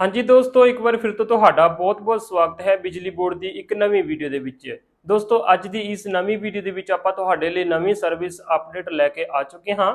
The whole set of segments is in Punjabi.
ਹਾਂਜੀ ਦੋਸਤੋ, ਇੱਕ ਵਾਰ ਫਿਰ ਤੋਂ ਤੁਹਾਡਾ ਬਹੁਤ-ਬਹੁਤ ਸਵਾਗਤ ਹੈ ਬਿਜਲੀ ਬੋਰਡ ਦੀ ਇੱਕ ਨਵੀਂ ਵੀਡੀਓ ਦੇ ਵਿੱਚ। ਦੋਸਤੋ, ਅੱਜ ਦੀ ਇਸ ਨਵੀਂ ਵੀਡੀਓ ਦੇ ਵਿੱਚ ਆਪਾਂ ਤੁਹਾਡੇ ਲਈ ਨਵੀਂ ਸਰਵਿਸ ਅਪਡੇਟ ਲੈ ਕੇ ਆ ਚੁੱਕੇ ਹਾਂ,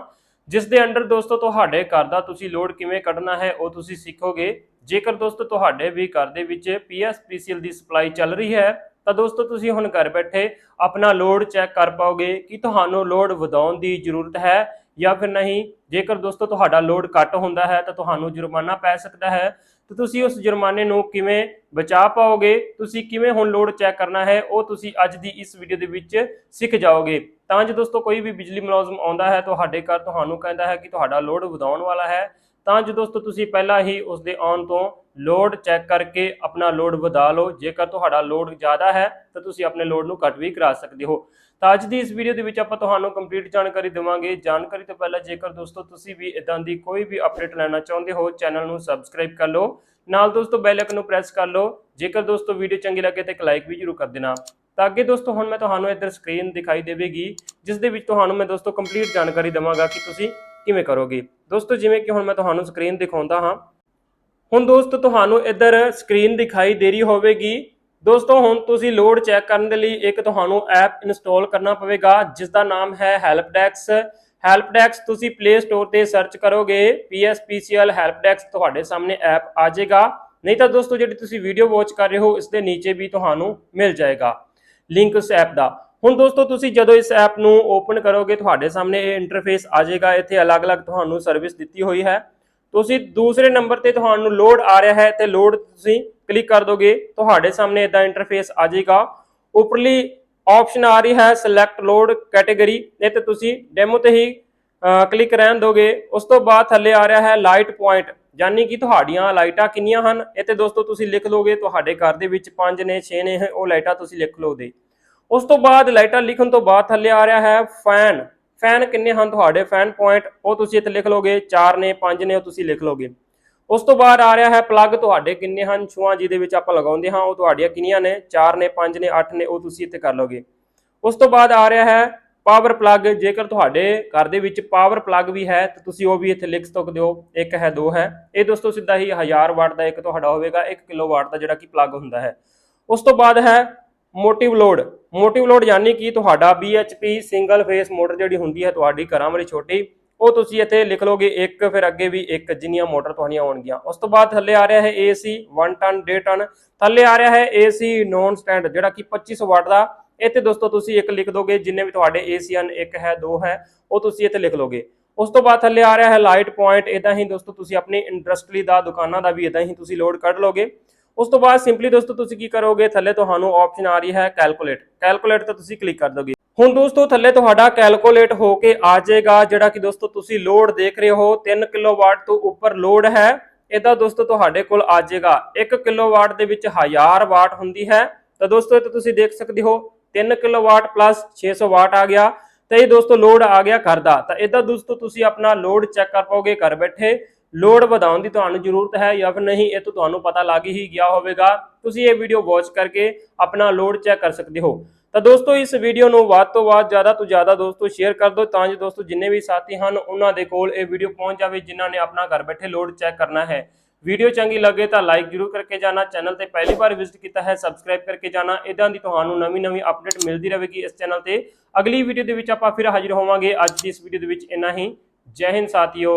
ਜਿਸ ਦੇ ਅੰਡਰ ਦੋਸਤੋ ਤੁਹਾਡੇ ਘਰ ਦਾ ਤੁਸੀਂ ਲੋਡ ਕਿਵੇਂ ਕੱਢਣਾ ਹੈ, ਉਹ ਤੁਸੀਂ ਸਿੱਖੋਗੇ। ਜੇਕਰ ਦੋਸਤੋ ਤੁਹਾਡੇ ਵੀ ਘਰ ਦੇ ਵਿੱਚ ਪੀਐਸਪੀਸੀਐਲ ਦੀ ਸਪਲਾਈ ਚੱਲ ਰਹੀ ਹੈ, ਤਾਂ ਦੋਸਤੋ ਤੁਸੀਂ ਹੁਣ ਘਰ ਬੈਠੇ ਆਪਣਾ ਲੋਡ ਚੈੱਕ ਕਰ ਪਾਓਗੇ ਕਿ ਤੁਹਾਨੂੰ ਲੋਡ ਵਧਾਉਣ ਦੀ ਜ਼ਰੂਰਤ ਹੈ ਜਾਂ ਫਿਰ ਨਹੀਂ। ਜੇਕਰ ਦੋਸਤੋ ਤੁਹਾਡਾ ਲੋਡ ਘੱਟ ਹੁੰਦਾ ਹੈ, ਤਾਂ ਤੁਹਾਨੂੰ ਜੁਰਮਾਨਾ ਪੈ ਸਕਦਾ ਹੈ। ਤੇ ਤੁਸੀਂ ਉਸ ਜੁਰਮਾਨੇ ਨੂੰ ਕਿਵੇਂ ਬਚਾ ਪਾਓਗੇ? ਤੁਸੀਂ ਕਿਵੇਂ ਹੁਣ ਲੋਡ ਚੈੱਕ ਕਰਨਾ ਹੈ? ਉਹ ਤੁਸੀਂ ਅੱਜ ਦੀ ਇਸ ਵੀਡੀਓ ਦੇ ਵਿੱਚ ਸਿੱਖ ਜਾਓਗੇ। ਤਾਂ ਜੇ ਦੋਸਤੋ, ਕੋਈ ਵੀ ਬਿਜਲੀ ਮੁਲਾਜ਼ਮ ਆਉਂਦਾ ਹੈ, ਤੁਹਾਡੇ ਘਰ ਤੁਹਾਨੂੰ ਕਹਿੰਦਾ ਹੈ ਕਿ ਤੁਹਾਡਾ ਲੋਡ ਵਧਾਉਣ ਵਾਲਾ ਹੈ, ਤਾਂ ਜੋ ਦੋਸਤੋ, ਤੁਸੀਂ ਪਹਿਲਾਂ ਹੀ ਉਸ ਦੇ ਆਉਣ ਤੋਂ ਲੋਡ ਚੈੱਕ ਕਰਕੇ ਆਪਣਾ ਲੋਡ ਵਧਾ ਲਓ। ਜੇਕਰ ਤੁਹਾਡਾ ਲੋਡ ਜ਼ਿਆਦਾ ਹੈ, ਤਾਂ ਤੁਸੀਂ ਆਪਣੇ ਲੋਡ ਨੂੰ ਘੱਟ ਵੀ ਕਰਾ ਸਕਦੇ ਹੋ। ਤਾਂ ਅੱਜ ਦੀ ਇਸ ਵੀਡੀਓ ਦੇ ਵਿੱਚ ਆਪਾਂ ਤੁਹਾਨੂੰ ਕੰਪਲੀਟ ਜਾਣਕਾਰੀ ਦੇਵਾਂਗੇ। ਜਾਣਕਾਰੀ ਤੋਂ ਪਹਿਲਾਂ ਜੇਕਰ ਦੋਸਤੋ ਤੁਸੀਂ ਵੀ ਇਦਾਂ ਦੀ ਕੋਈ ਵੀ ਅਪਡੇਟ ਲੈਣਾ ਚਾਹੁੰਦੇ ਹੋ ਚੈਨਲ ਨੂੰ ਸਬਸਕ੍ਰਾਈਬ ਕਰ ਲਓ। ਨਾਲ ਦੋਸਤੋ ਬੈਲ ਆਈਕਨ ਨੂੰ ਪ੍ਰੈਸ ਕਰ ਲਓ। ਜੇਕਰ ਦੋਸਤੋ ਵੀਡੀਓ ਚੰਗੀ ਲੱਗੇ ਤਾਂ ਇੱਕ ਲਾਈਕ ਵੀ ਜ਼ਰੂਰ ਕਰ ਦੇਣਾ। ਤਾਂ ਅੱਗੇ ਦੋਸਤੋ ਹੁਣ ਮੈਂ ਤੁਹਾਨੂੰ ਇੱਧਰ ਸਕਰੀਨ ਦਿਖਾਈ ਦੇਵੇਗੀ, ਜਿਸ ਦੇ ਵਿੱਚ ਤੁਹਾਨੂੰ ਮੈਂ ਦੋਸਤੋ ਕੰਪਲੀਟ ਜਾਣਕਾਰੀ ਦੇਵਾਂਗਾ ਕਿ ਤੁਸੀਂ ਕਿਵੇਂ ਕਰੋਗੇ। ਦੋਸਤੋ ਜਿਵੇਂ ਕਿ ਹੁਣ ਮੈਂ ਤੁਹਾਨੂੰ ਸਕਰੀਨ ਦਿਖਾਉਂਦਾ ਹਾਂ ਹੁਣ ਦੋਸਤੋ, ਤੁਹਾਨੂੰ ਇੱਧਰ ਸਕਰੀਨ ਦਿਖਾਈ ਦੇ ਰਹੀ ਹੋਵੇਗੀ। ਦੋਸਤੋ, ਹੁਣ ਤੁਸੀਂ ਲੋਡ ਚੈੱਕ ਕਰਨ ਦੇ ਲਈ ਇੱਕ ਤੁਹਾਨੂੰ ਐਪ ਇੰਸਟਾਲ ਕਰਨਾ ਪਵੇਗਾ ਜਿਸ ਦਾ ਨਾਮ ਹੈ ਹੈਲਪ ਡੈਕਸ ਹੈਲਪ ਡੈਕਸ ਤੁਸੀਂ ਪਲੇ ਸਟੋਰ ਤੇ ਸਰਚ ਕਰੋਗੇ PSPCL ਹੈਲਪ ਡੈਕਸ ਤੁਹਾਡੇ ਸਾਹਮਣੇ ਐਪ ਆ ਜਾਏਗਾ। ਨਹੀਂ ਤਾਂ ਦੋਸਤੋ, ਜਿਹੜੀ ਤੁਸੀਂ ਵੀਡੀਓ ਵਾਚ ਕਰ ਰਹੇ ਹੋ, ਇਸ ਦੇ ਨੀਚੇ ਵੀ ਤੁਹਾਨੂੰ ਮਿਲ ਜਾਏਗਾ। ਲਿੰਕ ਉਸ ਐਪ ਦਾ। ਹੁਣ ਦੋਸਤੋ, ਤੁਸੀਂ ਜਦੋਂ ਇਸ ਐਪ ਨੂੰ ਓਪਨ ਕਰੋਗੇ, ਤੁਹਾਡੇ ਸਾਹਮਣੇ ਇਹ ਇੰਟਰਫੇਸ ਆ ਜਾਏਗਾ। ਇੱਥੇ ਅਲੱਗ-ਅਲੱਗ ਤੁਹਾਨੂੰ ਸਰਵਿਸ ਦਿੱਤੀ ਹੋਈ ਹੈ। ਤੁਸੀਂ ਦੂਸਰੇ ਨੰਬਰ ਤੇ ਤੁਹਾਨੂੰ ਲੋਡ ਆ ਰਿਹਾ ਹੈ ਤੇ ਲੋਡ ਤੁਸੀਂ ਕਲਿੱਕ ਕਰ ਦੋਗੇ, ਤੁਹਾਡੇ ਸਾਹਮਣੇ ਇਦਾਂ ਇੰਟਰਫੇਸ ਆ ਜਾਏਗਾ। ਉੱਪਰਲੀ ਆਪਸ਼ਨ ਆ ਰਹੀ ਹੈ ਸਿਲੈਕਟ ਲੋਡ ਕੈਟਾਗਰੀ ਇਹ ਤੇ ਤੁਸੀਂ ਡੈਮੋ ਤੇ ਹੀ ਕਲਿੱਕ ਰਹਿਣ ਦੋਗੇ। ਉਸ ਤੋਂ ਬਾਅਦ ਥੱਲੇ ਆ ਰਿਹਾ ਹੈ ਲਾਈਟ ਪੁਆਇੰਟ ਯਾਨੀ ਕਿ ਤੁਹਾਡੀਆਂ ਲਾਈਟਾਂ ਕਿੰਨੀਆਂ ਹਨ? ਇਹ ਤੇ ਦੋਸਤੋ ਤੁਸੀਂ ਲਿਖ ਲੋਗੇ, ਤੁਹਾਡੇ ਘਰ ਦੇ ਵਿੱਚ 5 ਨੇ 6 ਨੇ, ਉਹ ਲਾਈਟਾਂ ਤੁਸੀਂ ਲਿਖ ਲਓਗੇ। ਉਸ ਤੋਂ ਬਾਅਦ ਲਾਈਟਾਂ ਲਿਖਣ ਤੋਂ ਬਾਅਦ ਥੱਲੇ ਆ ਰਿਹਾ ਹੈ ਫੈਨ ਫੈਨ ਕਿੰਨੇ ਹਨ ਤੁਹਾਡੇ ਫੈਨ ਪੁਆਇੰਟ? ਉਹ ਤੁਸੀਂ ਇੱਥੇ ਲਿਖ ਲੋਗੇ 4 ਨੇ 5 ਨੇ, ਉਹ ਤੁਸੀਂ ਲਿਖ ਲੋਗੇ ਉਸ ਤੋਂ ਬਾਅਦ ਆ ਰਿਹਾ ਹੈ ਪਲੱਗ ਤੁਹਾਡੇ ਕਿੰਨੇ ਹਨ? ਛੂਆਂ ਜਿਹਦੇ ਵਿੱਚ ਆਪਾਂ ਲਗਾਉਂਦੇ ਹਾਂ, ਉਹ ਤੁਹਾਡੀਆਂ ਕਿੰਨੀਆਂ ਨੇ? 4 ਨੇ 5 ਨੇ 8 ਨੇ, ਉਹ ਤੁਸੀਂ ਇੱਥੇ ਕਰ ਲੋਗੇ ਉਸ ਤੋਂ ਬਾਅਦ ਆ ਰਿਹਾ ਹੈ ਪਾਵਰ ਪਲੱਗ ਜੇਕਰ ਤੁਹਾਡੇ ਘਰ ਦੇ ਵਿੱਚ ਪਾਵਰ ਪਲੱਗ ਵੀ ਹੈ, ਤਾਂ ਤੁਸੀਂ ਉਹ ਵੀ ਇੱਥੇ ਲਿਖ ਸਕਦੇ ਹੋ ਇੱਕ ਹੈ, ਦੋ ਹੈ। ਇਹ ਦੋਸਤੋ ਸਿੱਧਾ ਹੀ 1000 ਵਾਟ ਦਾ ਇੱਕ ਤੁਹਾਡਾ ਹੋਵੇਗਾ 1 ਕਿਲੋਵਾਟ ਦਾ ਜਿਹੜਾ ਕਿ ਪਲੱਗ ਹੁੰਦਾ ਹੈ। ਉਸ ਤੋਂ ਬਾਅਦ ਹੈ ਮੋਟਿਵ ਲੋਡ। ਮੋਟਿਵ ਲੋਡ ਯਾਨੀ ਕਿ ਤੁਹਾਡਾ BHP ਸਿੰਗਲ ਫੇਸ ਮੋਟਰ ਜਿਹੜੀ ਹੁੰਦੀ ਹੈ ਤੁਹਾਡੀ ਘਰਾਂ ਵਾਲੀ ਛੋਟੀ, ਉਹ ਤੁਸੀਂ ਇੱਥੇ ਲਿਖ ਲੋਗੇ ਇੱਕ, ਫਿਰ ਅੱਗੇ ਵੀ ਇੱਕ ਜਿੰਨੀਆਂ ਮੋਟਰ ਤੁਹਾਡੀਆਂ ਆਉਣਗੀਆਂ ਉਸ ਤੋਂ ਬਾਅਦ ਥੱਲੇ ਆ ਰਿਹਾ ਹੈ AC 1 ਟਨ 1.5 ਟਨ ਥੱਲੇ ਆ ਰਿਹਾ ਹੈ AC ਨੌਨ ਸਟੈਂਡ ਜਿਹੜਾ ਕਿ 2500 ਵਾਟ ਦਾ। ਇੱਥੇ ਦੋਸਤੋ ਤੁਸੀਂ ਇੱਕ ਲਿਖ ਦੋਗੇ, ਜਿੰਨੇ ਵੀ ਤੁਹਾਡੇ AC ਹਨ, ਇੱਕ ਹੈ, ਦੋ ਹੈ, ਉਹ ਤੁਸੀਂ ਇੱਥੇ ਲਿਖ ਲੋਗੇ ਉਸ ਤੋਂ ਬਾਅਦ ਥੱਲੇ ਆ ਰਿਹਾ ਹੈ ਲਾਈਟ ਪੁਆਇੰਟ ਇਦਾਂ ਹੀ ਦੋਸਤੋ ਤੁਸੀਂ ਆਪਣੀ ਇੰਡਸਟਰੀ ਦਾ, ਦੁਕਾਨਾਂ ਦਾ ਵੀ ਇਦਾਂ ਹੀ ਤੁਸੀਂ ਲੋਡ ਕੱਢ ਲੋਗੇ ਉਸ ਤੋਂ ਬਾਅਦ ਸਿੰਪਲੀ ਦੋਸਤੋ ਤੁਸੀਂ ਕੀ ਕਰੋਗੇ? ਥੱਲੇ ਤੁਹਾਨੂੰ ਆਪਸ਼ਨ ਆ ਰਹੀ ਹੈ ਕੈਲਕੂਲੇਟ ਕੈਲਕੂਲੇਟ ਤੇ ਤੁਸੀਂ ਕਲਿੱਕ ਕਰ ਦੋਗੇ। ਹੁਣ ਦੋਸਤੋ ਥੱਲੇ ਤੁਹਾਡਾ ਕੈਲਕੂਲੇਟ ਹੋ ਕੇ ਆ ਜਾਏਗਾ, ਜਿਹੜਾ ਕਿ ਦੋਸਤੋ ਤੁਸੀਂ ਲੋਡ ਦੇਖ ਰਹੇ ਹੋ। 3 ਕਿਲੋਵਾਟ ਤੋਂ ਉੱਪਰ ਲੋਡ ਹੈ। ਇਹਦਾ ਦੋਸਤੋ ਤੁਹਾਡੇ ਕੋਲ ਆ ਜਾਏਗਾ। 1 ਕਿਲੋਵਾਟ ਦੇ ਵਿੱਚ 1000 ਵਾਟ ਹੁੰਦੀ ਹੈ। ਤਾਂ ਦੋਸਤੋ ਇਹ ਤੁਸੀਂ ਦੇਖ ਸਕਦੇ ਹੋ 3 ਕਿਲੋਵਾਟ ਪਲੱਸ 600 ਵਾਟ ਆ ਗਿਆ। ਤਾਂ ਇਹ ਦੋਸਤੋ ਲੋਡ ਆ ਗਿਆ ਘਰ ਦਾ। ਤਾਂ ਇਹਦਾ ਦੋਸਤੋ ਤੁਸੀਂ ਆਪਣਾ ਲੋਡ ਚੈੱਕ ਕਰ ਪਾਓਗੇ ਘਰ ਬੈਠੇ। ਲੋਡ ਵਧਾਉਣ ਦੀ ਤੁਹਾਨੂੰ ਜ਼ਰੂਰਤ ਹੈ ਜਾਂ ਫਿਰ ਨਹੀਂ, ਇਹ ਤਾਂ ਤੁਹਾਨੂੰ ਪਤਾ ਲੱਗ ਹੀ ਗਿਆ ਹੋਵੇਗਾ। ਤੁਸੀਂ ਇਹ ਵੀਡੀਓ ਵਾਚ ਕਰਕੇ ਆਪਣਾ ਲੋਡ ਚੈੱਕ ਕਰ ਸਕਦੇ ਹੋ। ਤਾਂ ਦੋਸਤੋ, ਇਸ ਵੀਡੀਓ ਨੂੰ ਵੱਧ ਤੋਂ ਵੱਧ ਜ਼ਿਆਦਾ ਤੋਂ ਜ਼ਿਆਦਾ ਦੋਸਤੋ ਸ਼ੇਅਰ ਕਰ ਦਿਓ ਤਾਂ ਜੋ ਦੋਸਤੋ ਜਿੰਨੇ ਵੀ ਸਾਥੀ ਹਨ, ਉਹਨਾਂ ਦੇ ਕੋਲ ਇਹ ਵੀਡੀਓ ਪਹੁੰਚ ਜਾਵੇ ਜਿਨ੍ਹਾਂ ਨੇ ਆਪਣਾ ਘਰ ਬੈਠੇ ਲੋਡ ਚੈੱਕ ਕਰਨਾ ਹੈ। ਵੀਡੀਓ ਚੰਗੀ ਲੱਗੇ ਤਾਂ ਲਾਈਕ ਜਰੂਰ ਕਰਕੇ ਜਾਣਾ। ਚੈਨਲ ਤੇ ਪਹਿਲੀ ਵਾਰ ਵਿਜ਼ਿਟ ਕੀਤਾ ਹੈ ਸਬਸਕ੍ਰਾਈਬ ਕਰਕੇ ਜਾਣਾ। ਇਦਾਂ ਦੀ ਤੁਹਾਨੂੰ ਨਵੀਂ ਨਵੀਂ ਅਪਡੇਟ ਮਿਲਦੀ ਰਹੇਗੀ ਇਸ ਚੈਨਲ ਤੇ। ਅਗਲੀ ਵੀਡੀਓ ਦੇ ਵਿੱਚ ਆਪਾਂ ਫਿਰ ਹਾਜ਼ਰ ਹੋਵਾਂਗੇ। ਅੱਜ ਦੀ ਇਸ ਵੀਡੀਓ ਦੇ ਵਿੱਚ ਇੰਨਾ ਹੀ। ਜੈ ਹਿੰਦ ਸਾਥੀਓ।